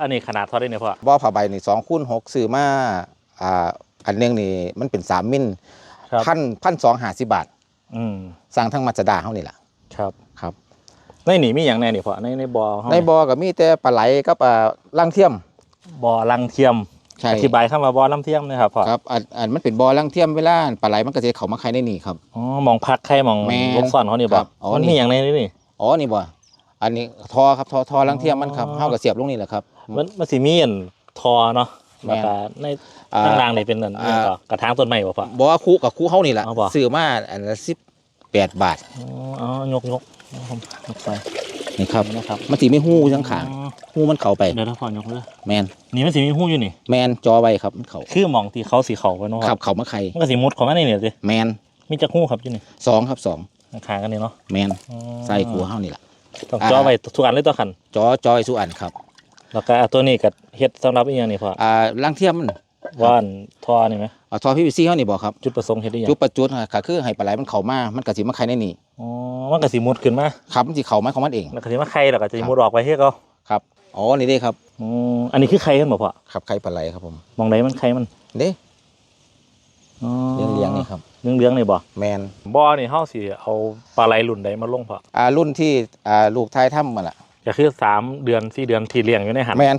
อันนี้ขนาดเท่าได้เนี่ยพ่อบ่อผ้าใบนี่สองคูณหกซื้อมาอ่าอันหนึงนี่มันเป็นสามมิลครับพันพันสองห้าสิบบาท อืมสั่งทั้งมาจดาเฮานี่แหละครับครับ ในนี่มีอย่างแน่นี่พ่อในในบ่อเฮาในบ่อก็มีแต่ปลาไหลกับปลาลังเทียมบ่อลังเทียมใช่อธิบายคำว่าบ่อลังเทียมหนะครับพ่อครับอันอันมันเป็นบ่อลังเทียมเวลาปลาไหลมันก็จะเข้ามาไข่ในนี่ครับ อ๋อมองพักใครมองแม่นวงซ่อนเขานี่บ่ครับอ๋อมันนี่ มีอย่างในนี่นี่ อ๋อนี่บ่ อันนี้ทอครับทอทอลังเทียมมันครับอ๋อเฮาก็เสียบลงนี่แหละครับ มันมันสิมีอันทอเนาะแม่แล้วนก็ในอ่าข้างล่างนี่เป็นอันอ่านี้ก็กระถางต้นไม้บ่พ่อบ่ว่าคู่กับคู่เฮานี่แหละเอาบ่ซื้อมาอันละ18บาทอ๋ออ๋อยกยกผมยกไปนี่ครับนะครับมันสิไม่หู้ทั้งขางอ๋อหู้มันเข้าไปเดี๋ยวถ้าพ่อยกเลยแมนนี่มันสิมีหู้อยู่นี่ แมนจอไว้ครับมันเข้าคือหมองที่เขาสีเขาไว้เนาะขับเข้ามาไข่มันก็สิมุดเข้ามาในนี่สิแมนมีจักหู้ครับอยู่นี่สองครับสองข้างๆกันนี่เนาะแมนอ๋อใส่ขัวเฮานี่แหละ ต้องอ่าจ่อไว้ทุกอันเลยตัวคันจอจอยสุอันครับ แล้วก็ตัวนี้ก็เฮ็ดสำหรับอีหยังนี่พ่ออ่าลังเทียมมันว่านทอนี่ไหมอ่าทอพีวีซีเฮานี่บ่ครับจุดประสงค์เฮ็ดได้หยังจุดประจุดก็คือให้ปลาไหลมันเข้ามามันก็สิมาไข่ในนี่อ๋อมันก็สิมุดขึ้นมาครับมันสิเข้ามาของมันเองแล้วก็สิมาไข่แล้วก็จะมุดออกไปเฮ็ดเอาครับอ๋อนี่เด้ครับอืมอันนี้คือไข่กันบ่พ่อครับไข่ปลาไหลครับผมมองไหนมันไข่มันเด้อ๋อเลี้ยง เลี้ยงๆนี่ครับเลี้ยงเลี้ยงๆนี่บ่แมนบ่อนี่เฮาสิเอาปลาไหลรุ่นใดมาลงพ่ออ่ารุ่นที่อ่าลูกทายถ้ำมาล่ะก็คือสามเดือนสี่เดือนที่เลี้ยงอยู่ในหันแมน